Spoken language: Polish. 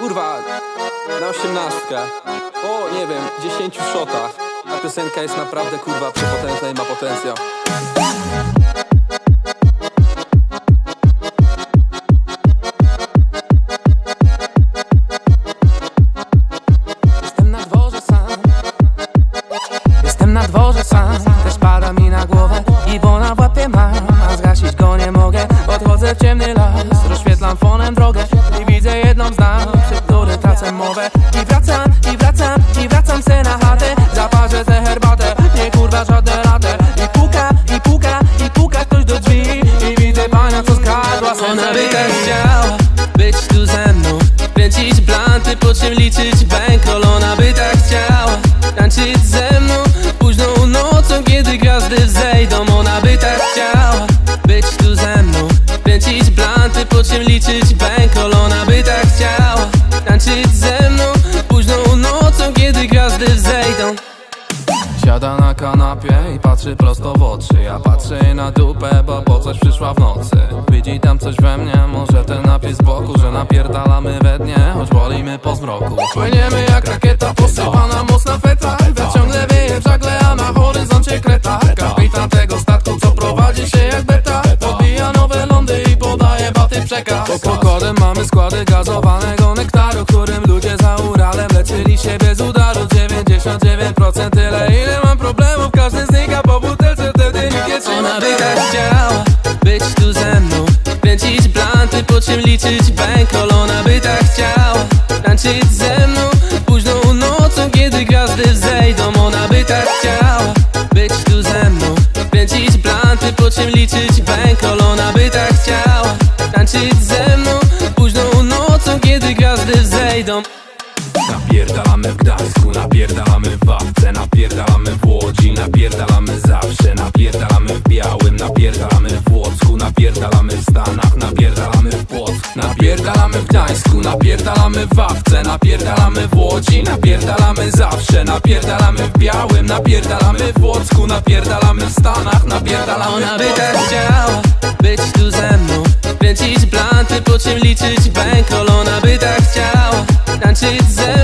Kurwa, na osiemnastkę. O, nie wiem, dziesięciu szotach. Ta piosenka jest naprawdę, kurwa, przepotężna i ma potencjał. Las. Rozświetlam fonem drogę i widzę jedną z nas, przy której tracę mowę. I wracam, i wracam, i wracam se na chatę. Zaparzę tę herbatę, nie kurwa żadne latę. I puka, i puka, i puka ktoś do drzwi. I widzę pana, co skradła serce Ona by tak chciała być tu ze mną Kręcić blanty, po czym liczyć bankroll Ona by tak chciała tańczyć ze mną Późną nocą, kiedy gwiazdy wzejdą po czym liczyć bankroll Ona by tak chciała tańczyć ze mną Późną nocą, kiedy gwiazdy wzejdą. Siada na kanapie i patrzy prosto w oczy. Ja patrzę jej na dupę, bo po coś przyszła w nocy. Widzi tam coś we mnie, może ten napis z boku Że napierdalamy we dnie, choć wolimy po zmroku. Płyniemy jak rakieta posypana przekaz Pod pokładem mamy składy gazowanego nektaru Którym ludzie za Uralem leczyli się bez udaru. 99% tyle ile mam problemów. Każdy znika po butelce, wtedy nikt nie trzyma. Ona by tak chciała być tu ze mną Kręcić blanty, po czym liczyć bankroll Ona by tak chciała tańczyć ze mną. Późną nocą, kiedy gwiazdy wzejdą Ona by tak chciała być tu ze mną Kręcić blanty, po czym liczyć bankroll Ona by tak chciała tańczyć ze mną Późną nocą, kiedy gwiazdy wzejdą Napierdalamy w Gdańsku, napierdalamy w Wapce Napierdalamy w Łodzi, napierdalamy zawsze Napierdalamy w Białym, napierdalamy w Płocku Napierdalamy w Stanach, napierdalamy w Płocku Napierdalamy w Gdańsku, napierdalamy w Wapce Napierdalamy w Łodzi, napierdalamy zawsze Napierdalamy w Białym, napierdalamy w Płocku Napierdalamy w Stanach, napierdalamy Ona w Płocku Po czym liczyć bankroll Ona by tak chciała tańczyć ze mną